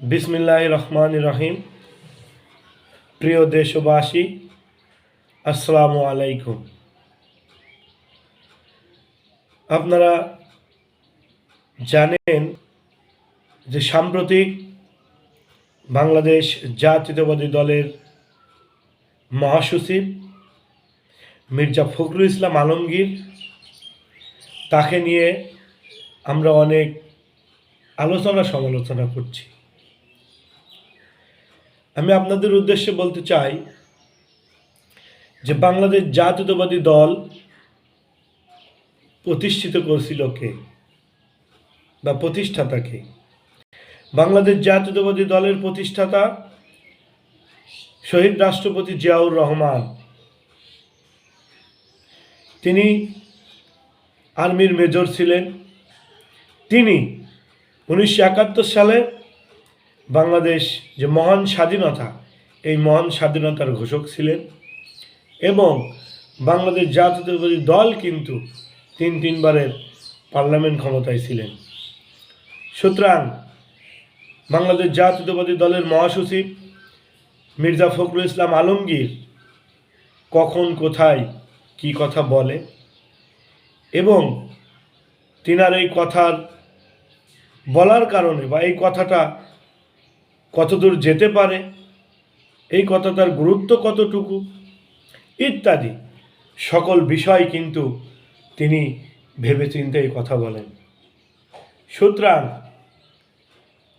বিসমিল্লাহ রহমান রহিম। প্রিয় দেশবাসী, আসসালামু আলাইকুম। আপনারা জানেন যে সাম্প্রতিক বাংলাদেশ জাতীয়তাবাদী দলের মহাসচিব মির্জা ফখরুল ইসলাম আলমগীর, তাকে নিয়ে আমরা অনেক আলোচনা সমালোচনা করছি। আমি আপনাদের উদ্দেশ্যে বলতে চাই যে বাংলাদেশ জাতীয়তাবাদী দল প্রতিষ্ঠিত করছিল কে? বা প্রতিষ্ঠাতাকে? বাংলাদেশ জাতীয়তাবাদী দলের প্রতিষ্ঠাতা শহীদ রাষ্ট্রপতি জিয়াউর রহমান। তিনি আর্মির মেজর ছিলেন। তিনি উনিশশো একাত্তর সালে বাংলাদেশ যে মহান স্বাধীনতা, এই মহান স্বাধীনতার ঘোষক ছিলেন এবং বাংলাদেশ জাতীয়তাবাদী দল কিন্তু তিন তিনবারের পার্লামেন্ট ক্ষমতায় ছিলেন। সুতরাং বাংলাদেশ জাতীয়তাবাদী দলের মহাসচিব মির্জা ফখরুল ইসলাম আলমগীর কখন, কোথায়, কি কথা বলে এবং তিনার এই কথার বলার কারণে বা এই কথাটা কতদূর যেতে পারে, এই কথাটার গুরুত্ব কতটুকু, ইত্যাদি সকল বিষয় কিন্তু তিনি ভেবেচিন্তে এই কথা বলেন। সুতরাং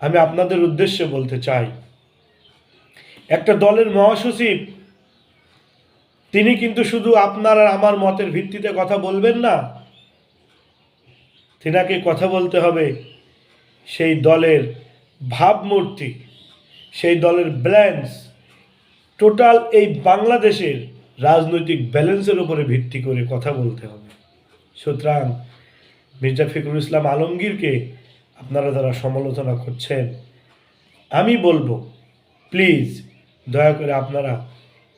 আমি আপনাদের উদ্দেশ্যে বলতে চাই, একটা দলের মহাসচিব, তিনি কিন্তু শুধু আপনার আর আমার মতের ভিত্তিতে কথা বলবেন না, তিনাকে কথা বলতে হবে সেই দলের ভাবমূর্তি সেই দলের ব্যালেন্স টোটাল এই বাংলাদেশের রাজনৈতিক ব্যালেন্সের উপরে ভিত্তি করে কথা বলতে হবে। সুতরাং মির্জা ফিকুর ইসলাম আলমগীরকে আপনারা যারা সমালোচনা করছেন, আমি বলব, প্লিজ দয়া করে আপনারা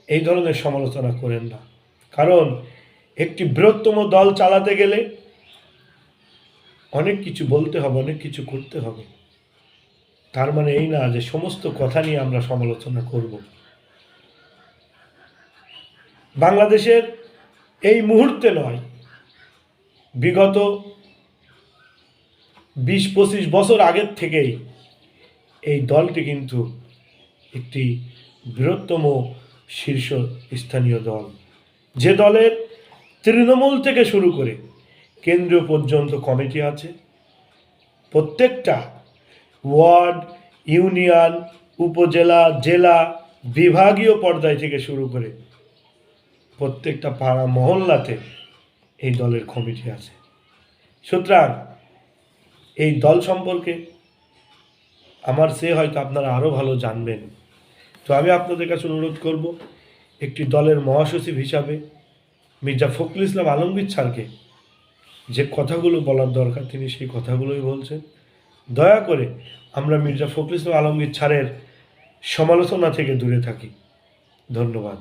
এই ধরনের সমালোচনা করেন না। কারণ একটি বৃহত্তম দল চালাতে গেলে অনেক কিছু বলতে হবে, অনেক কিছু করতে হবে। তার মানে এই না যে সমস্ত কথা নিয়ে আমরা সমালোচনা করব। বাংলাদেশের এই মুহূর্তে নয়, বিগত বিশ পঁচিশ বছর আগের থেকেই এই দলটি কিন্তু একটি বৃহত্তম শীর্ষ স্থানীয় দল। যে দলের তৃণমূল থেকে শুরু করে কেন্দ্রীয় পর্যন্ত কমিটি আছে, প্রত্যেকটা ওয়ার্ড, ইউনিয়ন, উপজেলা, জেলা, বিভাগীয় পর্যায় থেকে শুরু করে প্রত্যেকটা পাড়া মহল্লাতে এই দলের কমিটি আছে। সুতরাং এই দল সম্পর্কে আমার সে হয়তো আপনারা আরও ভালো জানবেন। তো আমি আপনাদের কাছে অনুরোধ করব, একটি দলের মহাসচিব হিসাবে মির্জা ফখরুল ইসলাম আলমগীর স্যারকে যে কথাগুলো বলার দরকার, তিনি সেই কথাগুলোই বলছেন। দয়া করে আমরা মির্জা ফখরুল ইসলাম আলমগীর ছাড়ের সমালোচনা থেকে দূরে থাকি। ধন্যবাদ।